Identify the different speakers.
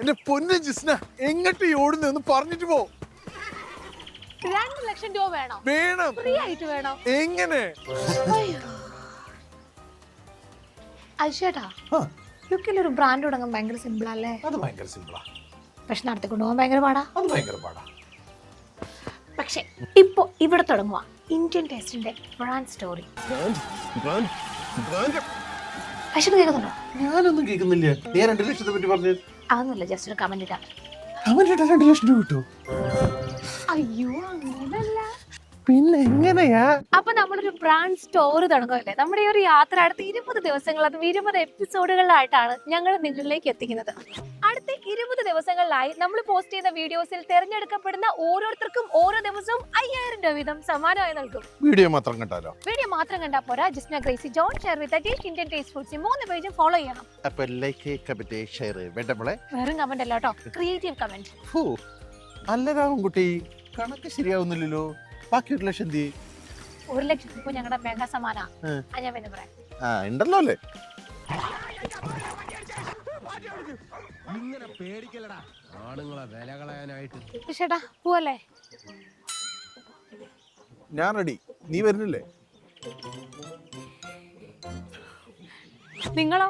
Speaker 1: എന്റെ പൊന്നു ജിസ്ന എങ്ങോട്ട് ഓടുന്നെന്ന് ഓടുന്ന? ഒന്ന് പറഞ്ഞിട്ട് പോ.
Speaker 2: രണ്ട് ലക്ഷം രൂപ വേണം.
Speaker 1: വേണം.
Speaker 2: ഫ്രീ ആയിട്ട് വേണം.
Speaker 1: എങ്ങനെ?
Speaker 2: അയച്ചേട്ടാ ഒരു ബ്രാൻഡ് തുടങ്ങാൻ ഭയങ്കര സിമ്പിൾ അല്ലേ
Speaker 1: അത് ഭയങ്കര സിമ്പിളാ
Speaker 2: പക്ഷെ നടത്തി കൊണ്ടുപോകാൻ ഭയങ്കര പാടാ.
Speaker 1: അത് ഭയങ്കര പാടാ.
Speaker 2: പക്ഷെ ഇപ്പൊ ഇവിടെ തുടങ്ങുക ഇന്ത്യൻ ടേസ്റ്റിന്റെ ബ്രാൻഡ് സ്റ്റോറി പക്ഷെ കേൾക്കുന്നുണ്ടോ?
Speaker 1: ഞാനൊന്നും കേൾക്കുന്നില്ല. നീ രണ്ട് ലക്ഷത്തെ പറ്റി പറഞ്ഞു
Speaker 2: അതൊന്നുമില്ല ജസ്റ്റ് ഒരു കമന്റ് ഇടാം.
Speaker 1: കമന്റ് രണ്ട് ലക്ഷം രൂപ കിട്ടും
Speaker 2: അയ്യോ അങ്ങനല്ല
Speaker 1: പിന്നെ എങ്ങനെയാ?
Speaker 2: അപ്പൊ നമ്മളൊരു ബ്രാൻഡ് സ്റ്റോർ തുടങ്ങുമല്ലേ നമ്മുടെ ഈ ഒരു യാത്ര അടുത്ത ഇരുപത് ദിവസങ്ങൾ അതും ഇരുപത് എപ്പിസോഡുകളിലായിട്ടാണ് ഞങ്ങൾ നിങ്ങളിലേക്ക് എത്തിക്കുന്നത്. അടുത്ത ഇരുപത് ദിവസങ്ങളിലായി നമ്മൾ പോസ്റ്റ് ചെയ്യുന്ന വീഡിയോസിൽ തിരഞ്ഞെടുക്കപ്പെടുന്ന ഓരോരുത്തർക്കും ഓരോ ദിവസവും അയ്യായിരം രൂപ വീതം സമ്മാനമായി നൽകും.
Speaker 1: വീഡിയോ മാത്രം കണ്ടാലോ?
Speaker 2: വീഡിയോ മാത്രം കണ്ടാൽ പോരാ. Jisna Gracy John share with taste Indian taste foods മൂന്ന് പേജും ഫോളോ ചെയ്യണം.
Speaker 1: അപ്പൊ ലൈക്ക് കമന്റ് ഷെയർ വേണ്ടപ്പോളെ
Speaker 2: വേറെ കമന്റ് അല്ല കേട്ടോ. ക്രിയേറ്റീവ് കമന്റ്
Speaker 1: ഹൂ അല്ല രാമൻകുട്ടി കണക്ക് ശരിയാവുന്നില്ലല്ലോ. ബാക്കി ഒരു ലക്ഷം തീ
Speaker 2: ഒരു ലക്ഷം ഇപ്പൊ ഞങ്ങളുടെ മെഗാ സമാന. ഞാൻ പിന്നെ പറയാം.
Speaker 1: ആ ഉണ്ടല്ലോ അല്ലേ?
Speaker 3: ഇങ്ങനെ പേടിക്കല്ലടാ. ആണുങ്ങളെ വില കളയാനായിട്ട്.
Speaker 2: ചേട്ടാ പോവല്ലേ?
Speaker 1: ഞാൻ റെഡി നീ വരുന്നില്ലേ?
Speaker 2: നിങ്ങളോ?